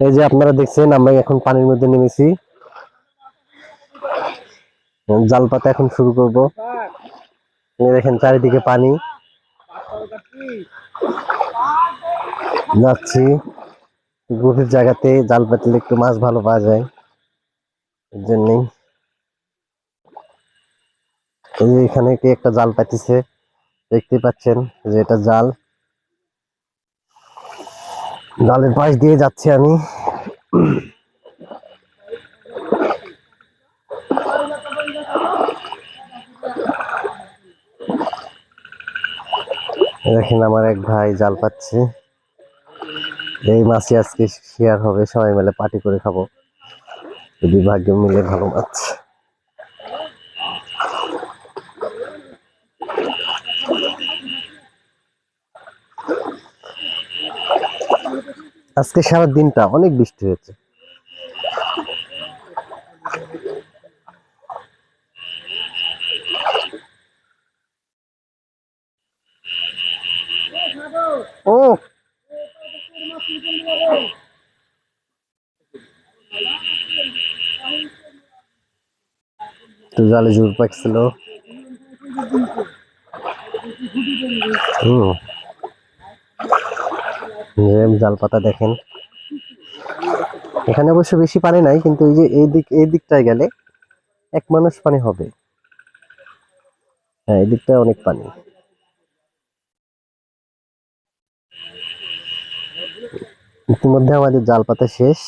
এই যে আপনারা দেখছেন, আমরা এখন পানির মধ্যে নেমেছি। জাল পাতা এখন শুরু করব। দেখেন চারিদিকে পানি। যাচ্ছি। গভীর জায়গাতে জাল পাতলে একটু মাছ ভালো পাওয়া যায়। এর জন্যই। এই যে এখানে কি একটা জাল পাতিছে, দেখতে পাচ্ছেন যে এটা জাল। জালের পাশ দিয়ে যাচ্ছি আমি। দেখেন আমার এক ভাই জাল পাচ্ছে। এই মাছই আজকে শেয়ার হবে, সবাই মিলে পার্টি করে খাব। যদি ভাগ্য মিলে ভালো মাছ। আজকে সারা দিনটা অনেক বৃষ্টি হয়েছে। ও। তো জালে জোর পাকছিল। হুম। জাল পাতা দেখেন। এখানে অবশ্য বেশি পানি নাই কিন্তু এই যে এই দিক এই দিকটায় গেলে এক মানুষ পানি হবে। হ্যাঁ এই দিকটায় অনেক পানি। ইতিমধ্যে আমাদের জাল পাতা শেষ